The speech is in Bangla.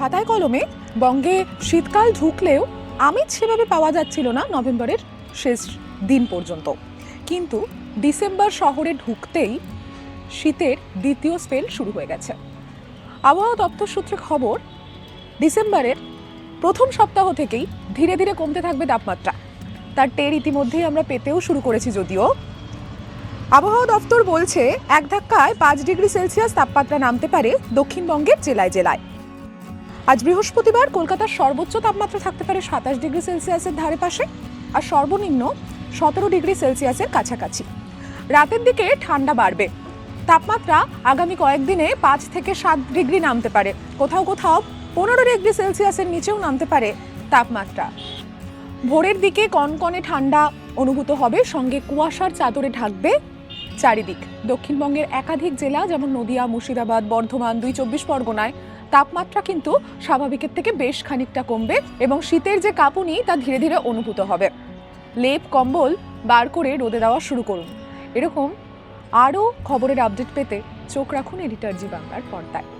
খাতায় কলমে বঙ্গে শীতকাল ঢুকলেও আমিষ সেভাবে পাওয়া যাচ্ছিল না নভেম্বরের শেষ দিন পর্যন্ত। কিন্তু ডিসেম্বর শহরে ঢুকতেই শীতের দ্বিতীয় স্পেল শুরু হয়ে গেছে। আবহাওয়া দপ্তর সূত্রে খবর, ডিসেম্বরের প্রথম সপ্তাহ থেকেই ধীরে ধীরে কমতে থাকবে তাপমাত্রা। তার টের ইতিমধ্যেই আমরা পেতেও শুরু করেছি যদিও। আবহাওয়া দপ্তর বলছে, এক ধাক্কায় পাঁচ ডিগ্রি সেলসিয়াস তাপমাত্রা নামতে পারে দক্ষিণবঙ্গের জেলায় জেলায়। আজ বৃহস্পতিবার কলকাতার সর্বোচ্চ তাপমাত্রা থাকতে পারে সাতাশ ডিগ্রি সেলসিয়াসের ধারে পাশে, আর সর্বনিম্ন সতেরো ডিগ্রি সেলসিয়াসের কাছাকাছি। রাতের দিকে ঠান্ডা বাড়বে। তাপমাত্রা আগামী কয়েকদিনে পাঁচ থেকে সাত ডিগ্রি নামতে পারে। কোথাও কোথাও পনেরো ডিগ্রি সেলসিয়াসের নিচেও নামতে পারে তাপমাত্রা। ভোরের দিকে কনকনে ঠান্ডা অনুভূত হবে, সঙ্গে কুয়াশার চাদরে ঢাকবে চারিদিক। দক্ষিণবঙ্গের একাধিক জেলা, যেমন নদিয়া, মুর্শিদাবাদ, বর্ধমান, দুই চব্বিশ পরগনায় তাপমাত্রা কিন্তু স্বাভাবিকের থেকে বেশ খানিকটা কমবে এবং শীতের যে কাঁপুনি, তা ধীরে ধীরে অনুভূত হবে। লেপ, কম্বল বার করে রোদে দেওয়া শুরু করুন। এরকম আরও খবরের আপডেট পেতে চোখ রাখুন এডিটার জি বাংলার পর্দায়।